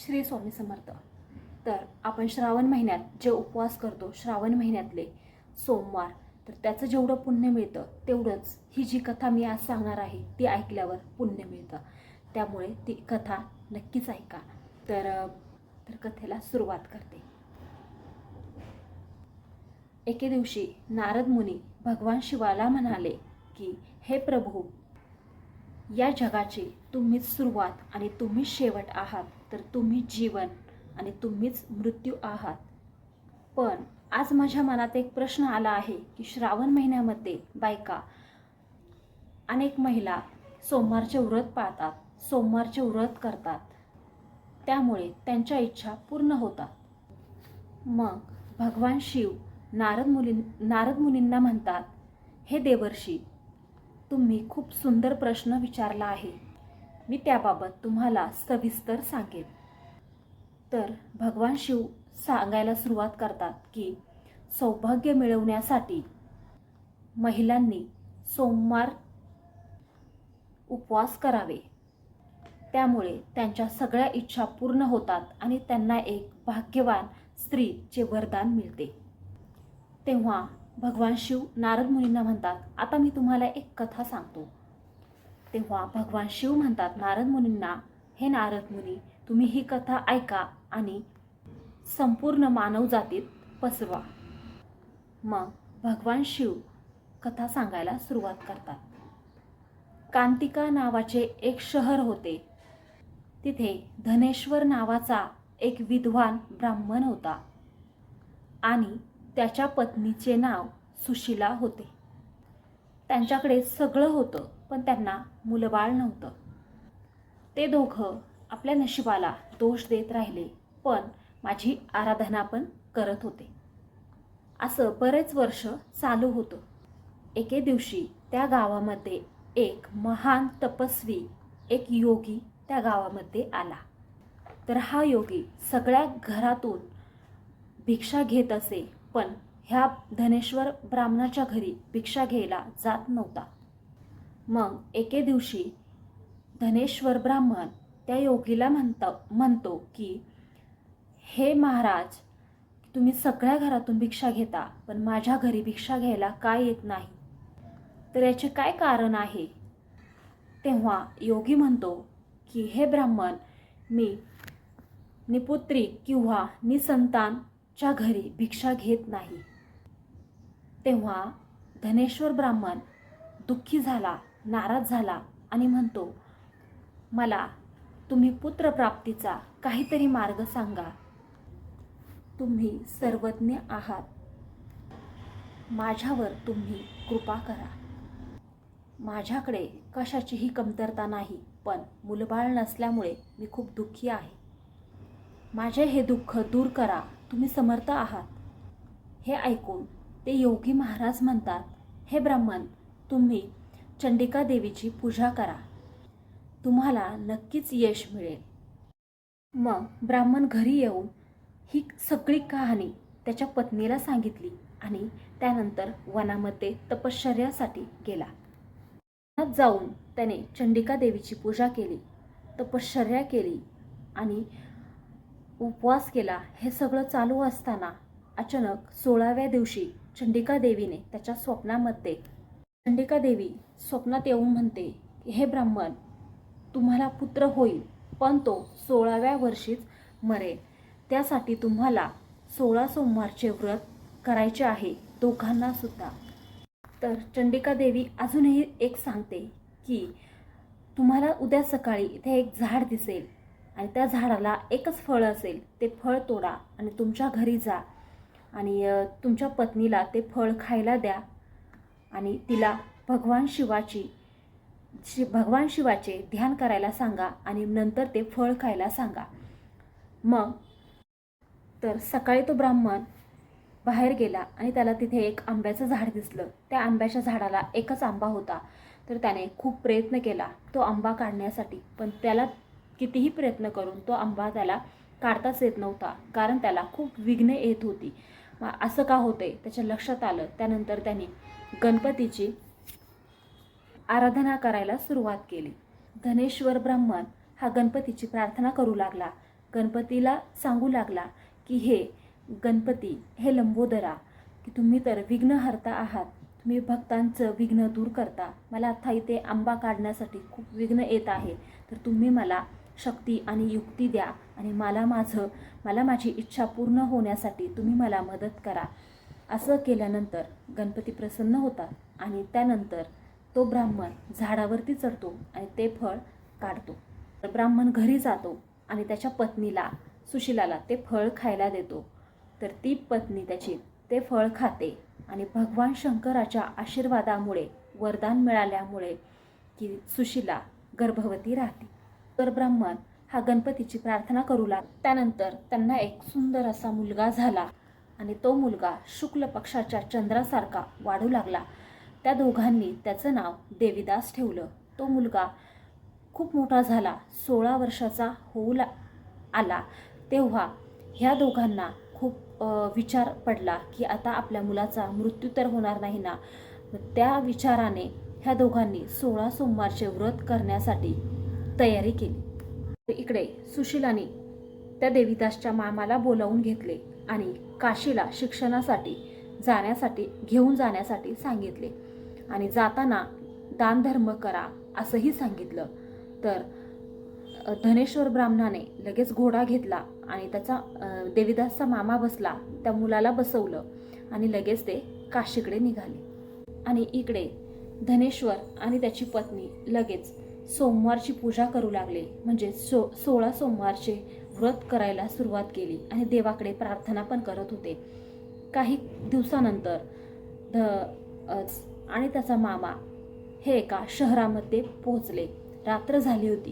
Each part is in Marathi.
श्री स्वामी समर्थ. तर आपण श्रावण महिन्यात जे उपवास करतो श्रावण महिन्यातले सोमवार तर त्याचं जेवढं पुण्य मिळतं तेवढंच ही जी कथा मी आज सांगणार आहे ती ऐकल्यावर पुण्य मिळतं. त्यामुळे ती कथा नक्कीच ऐका. तर तर कथेला सुरुवात करते. एके दिवशी नारद मुनी भगवान शिवाला म्हणाले की हे प्रभू या जगाची तुम्हीच सुरुवात आणि तुम्हीच शेवट आहात. तर तुम्ही जीवन आणि तुम्हीच मृत्यू आहात. पण आज माझ्या मनात एक प्रश्न आला आहे की श्रावण महिन्यामध्ये बायका अनेक महिला सोमवारचे व्रत पाळतात सोमवारचे व्रत करतात. त्यामुळे त्यांच्या इच्छा पूर्ण होतात. मग भगवान शिव नारद मुली नारद मुलींना म्हणतात हे देवर्षी तुम्ही खूप सुंदर प्रश्न विचारला आहे. मी त्याबाबत तुम्हाला सविस्तर सांगेन. तर भगवान शिव सांगायला सुरुवात करतात की सौभाग्य मिळवण्यासाठी महिलांनी सोमवार उपवास करावे. त्यामुळे त्यांच्या सगळ्या इच्छा पूर्ण होतात आणि त्यांना एक भाग्यवान स्त्रीचे वरदान मिळते. तेव्हा भगवान शिव नारद मुनींना म्हणतात आता मी तुम्हाला एक कथा सांगतो. तेव्हा भगवान शिव म्हणतात नारद मुनींना हे नारद मुनी तुम्ही ही कथा ऐका आणि संपूर्ण मानवजातीत पसरवा. मग भगवान शिव कथा सांगायला सुरुवात करतात. कांतिका नावाचे एक शहर होते. तिथे धनेश्वर नावाचा एक विद्वान ब्राह्मण होता आणि त्याच्या पत्नीचे नाव सुशिला होते. त्यांच्याकडे सगळं होतं पण त्यांना मुलबाळ नव्हतं. ते दोघं आपल्या नशिबाला दोष देत राहिले पण माझी आराधना पण करत होते. असं बरेच वर्ष चालू होतं. एके दिवशी त्या गावामध्ये एक महान तपस्वी एक योगी त्या गावामध्ये आला. तर हा योगी सगळ्या घरातून भिक्षा घेत असे पण ह्या धनेश्वर ब्राह्मणाच्या घरी भिक्षा घ्यायला जात नव्हता. मग एके दिवशी धनेश्वर ब्राह्मण त्या योगीला म्हणतो म्हणतो की हे महाराज तुम्ही सगळ्या घरातून भिक्षा घेता पण माझ्या घरी भिक्षा घ्यायला काय येत नाही? तर याचे काय कारण आहे? तेव्हा योगी म्हणतो की हे ब्राह्मण मी निपुत्री किंवा निसंतानच्या घरी भिक्षा घेत नाही. तेव्हा धनेश्वर ब्राह्मण दुःखी झाला नाराज झाला आणि म्हणतो मला तुम्ही पुत्रप्राप्तीचा काहीतरी मार्ग सांगा. तुम्ही सर्वज्ञ आहात. माझ्यावर तुम्ही कृपा करा. माझ्याकडे कशाचीही कमतरता नाही पण मुलबाळ नसल्यामुळे मी खूप दुःखी आहे. माझे हे दुःख दूर करा. तुम्ही समर्थ आहात. हे ऐकून ते योगी महाराज म्हणतात हे ब्राह्मण तुम्ही चंडिका देवीची पूजा करा. तुम्हाला नक्कीच यश मिळेल. मग ब्राह्मण घरी येऊन ही सगळी कहाणी त्याच्या पत्नीला सांगितली आणि त्यानंतर वनामध्ये तपश्चर्यासाठी गेला. वनात जाऊन त्याने चंडिका देवीची पूजा केली तपश्चर्या केली आणि उपवास केला. हे सगळं चालू असताना अचानक सोळाव्या दिवशी चंडिका देवीने त्याच्या स्वप्नामध्ये चंडिका देवी स्वप्नात येऊन म्हणते हे ब्राह्मण तुम्हाला पुत्र होईल पण तो सोळाव्या वर्षीच मरेल. त्यासाठी तुम्हाला सोळा सोमवारचे व्रत करायचे आहे दोघांना सुद्धा तर चंडिका देवी अजूनही एक सांगते की तुम्हाला उद्या सकाळी इथे एक झाड दिसेल आणि त्या झाडाला एकच फळ असेल ते फळ तोडा आणि तुमच्या घरी जा. आणि तुमच्या पत्नीला ते फळ खायला द्या. आणि तिला भगवान शिवाची शि भगवान शिवाचे ध्यान करायला सांगा आणि नंतर ते फळ खायला सांगा. मग तर सकाळी तो ब्राह्मण बाहेर गेला आणि त्याला तिथे एक आंब्याचं झाड दिसलं. त्या आंब्याच्या झाडाला एकच आंबा होता. तर त्याने खूप प्रयत्न केला तो आंबा काढण्यासाठी. पण त्याला कितीही प्रयत्न करून तो आंबा त्याला काढताच येत नव्हता. कारण त्याला खूप विघ्ने येत होती. असं का होते? त्याच्या लक्षात आलं. त्यानंतर त्यांनी गणपतीची आराधना करायला सुरुवात केली. धनेश्वर ब्राह्मण हा गणपतीची प्रार्थना करू लागला. गणपतीला सांगू लागला की हे गणपती हे लंबोदरा की तुम्ही तर विघ्नहर्ता आहात. तुम्ही भक्तांचं विघ्न दूर करता. मला आता इथे आंबा काढण्यासाठी खूप विघ्न येत आहे. तर तुम्ही मला शक्ती आणि युक्ती द्या आणि मला माझं मला माझी इच्छा पूर्ण होण्यासाठी तुम्ही मला मदत करा. असं केल्यानंतर गणपती प्रसन्न होतात आणि त्यानंतर तो ब्राह्मण झाडावरती चढतो आणि ते फळ काढतो. तर ब्राह्मण घरी जातो आणि त्याच्या पत्नीला सुशिलाला ते फळ खायला देतो. तर ती पत्नी त्याची ते फळ खाते आणि भगवान शंकराच्या आशीर्वादामुळे वरदान मिळाल्यामुळे की सुशिला गर्भवती राहते. तर ब्राह्मण हा गणपतीची प्रार्थना करू लागला. त्यानंतर त्यांना एक सुंदर असा मुलगा झाला आणि तो मुलगा शुक्ल पक्षाच्या चंद्रासारखा वाढू लागला. त्या दोघांनी त्याचं नाव देवीदास ठेवलं. तो मुलगा खूप मोठा झाला सोळा वर्षाचा होऊ ला आला. तेव्हा ह्या दोघांना खूप विचार पडला की आता आपल्या मुलाचा मृत्यू तर होणार नाही ना? त्या विचाराने ह्या दोघांनी सोळा सोमवारचे व्रत करण्यासाठी तयारी केली. तर इकडे सुशीलाने त्या देवीदासच्या मामाला बोलावून घेतले आणि काशीला शिक्षणासाठी जाण्यासाठी घेऊन जाण्यासाठी सांगितले. आणि जाताना दानधर्म करा असंही सांगितलं. तर धनेश्वर ब्राह्मणाने लगेच घोडा घेतला आणि त्याचा देवीदासचा मामा बसला त्या मुलाला बसवलं आणि लगेच ते काशीकडे निघाले. आणि इकडे धनेश्वर आणि त्याची पत्नी लगेच सोमवारची पूजा करू लागले. म्हणजे सो सोळा सोमवारचे व्रत करायला सुरुवात केली आणि देवाकडे प्रार्थना पण करत होते. काही दिवसानंतर ध आणि त्याचा मामा हे एका शहरामध्ये पोहोचले. रात्र झाली होती.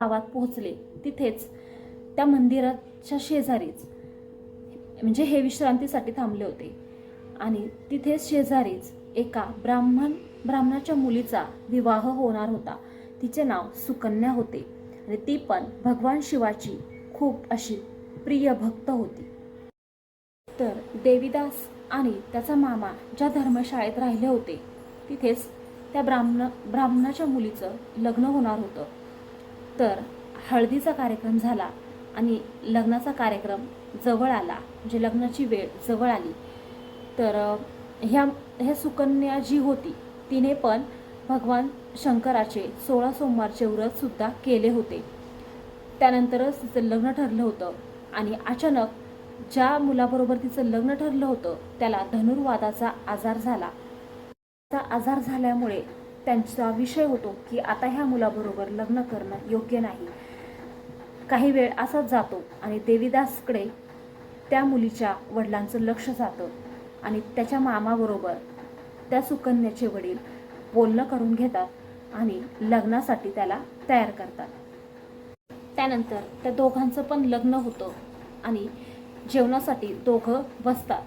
गावात पोहोचले. तिथेच त्या मंदिराच्या शेजारीच म्हणजे हे विश्रांतीसाठी थांबले होते. आणि तिथेच शेजारीच एका ब्राह्मण ब्राह्मणाच्या मुलीचा विवाह होणार होता. तिचे नाव सुकन्या होते आणि ती पण भगवान शिवाची खूप अशी प्रिय भक्त होती. तर देवीदास आणि त्याचा मामा ज्या धर्मशाळेत राहिले होते तिथेच त्या ब्राह्मण ब्राह्मणाच्या मुलीचं लग्न होणार होतं. तर हळदीचा कार्यक्रम झाला आणि लग्नाचा कार्यक्रम जवळ आला म्हणजे लग्नाची वेळ जवळ आली. तर ह्या ह्या सुकन्या जी होती तिने पण भगवान शंकराचे सोळा सोमवारचे व्रतसुद्धा केले होते. त्यानंतरच तिचं लग्न ठरलं होतं आणि अचानक ज्या मुलाबरोबर तिचं लग्न ठरलं होतं त्याला धनुर्वादाचा आजार झाला. त्या आजार झाल्यामुळे त्यांचा विषय होतो की आता ह्या मुलाबरोबर लग्न करणं योग्य नाही. काही वेळ असाच जातो आणि देवीदासकडे त्या मुलीच्या वडिलांचं लक्ष जातं आणि त्याच्या मामाबरोबर त्या सुकन्याचे वडील बोलणं करून घेतात आणि लग्नासाठी त्याला तयार करतात. त्यानंतर त्या दोघांचं पण लग्न होतं आणि जेवणासाठी दोघं बसतात.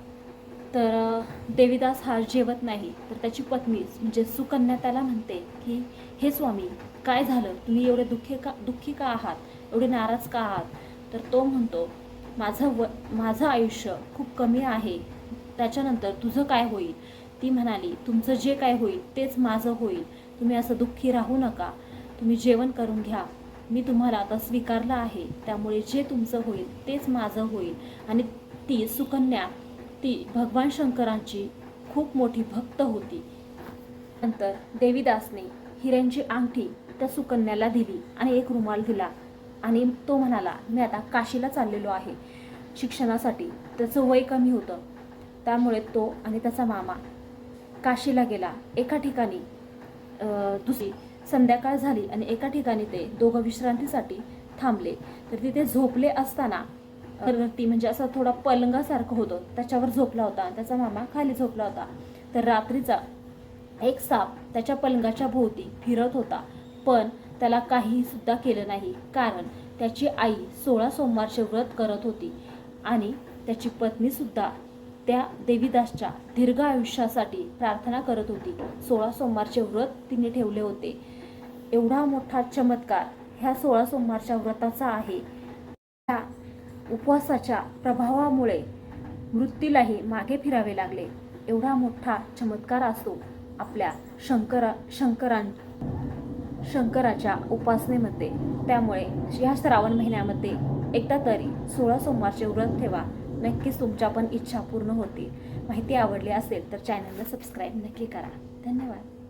तर देवीदास हा जेवत नाही तर त्याची पत्नी म्हणजे सुकन्या त्याला म्हणते की हे स्वामी काय झालं? तुम्ही एवढे दुःखी का दुःखी का आहात? एवढे नाराज का आहात? तर तो म्हणतो माझं व माझं आयुष्य खूप कमी आहे. त्याच्यानंतर तुझं काय होईल? ती म्हणाली तुमचं जे काय होईल तेच माझं होईल. तुम्ही असं दुःखी राहू नका. तुम्ही जेवण करून घ्या. मी तुम्हाला आता स्वीकारलं आहे. त्यामुळे जे तुमचं होईल तेच माझं होईल. आणि ती सुकन्या ती भगवान शंकरांची खूप मोठी भक्त होती. नंतर देवीदासने हिऱ्यांची अंगठी त्या सुकन्याला दिली आणि एक रुमाल दिला. आणि तो म्हणाला मी आता काशीला चाललेलो आहे. शिक्षणासाठी त्याचं वय कमी होतं. त्यामुळे तो आणि त्याचा मामा काशीला गेला. एका ठिकाणी दुसरी संध्याकाळ झाली आणि एका ठिकाणी ते दोघं विश्रांतीसाठी थांबले. तर तिथे झोपले असताना तर ती म्हणजे असं थोडा पलंगासारखं होतं. त्याच्यावर झोपला होता. आणि त्याचा मामा खाली झोपला होता. तर रात्रीचा एक साप त्याच्या पलंगाच्या भोवती फिरत होता. पण त्याला काही सुद्धा केलं नाही. कारण त्याची आई सोळा सोमवारचे व्रत करत होती आणि त्याची पत्नीसुद्धा त्या देवीदासच्या दीर्घ आयुष्यासाठी प्रार्थना करत होती. सोळा सोमवारचे व्रत तिने ठेवले होते. एवढा मोठा चमत्कार ह्या सोळा सोमवारच्या व्रताचा आहे. ह्या उपवासाच्या प्रभावामुळे मृत्यूलाही मागे फिरावे लागले. एवढा मोठा चमत्कार असतो आपल्या शंकरा शंकरां शंकराच्या उपासनेमध्ये. त्यामुळे ह्या श्रावण महिन्यामध्ये एकदा तरी सोळा सोमवारचे व्रत ठेवा. नक्कीच तुमच्या पण इच्छा पूर्ण होतील. माहिती आवडली असेल तर चॅनलला सबस्क्राईब नक्की करा. धन्यवाद.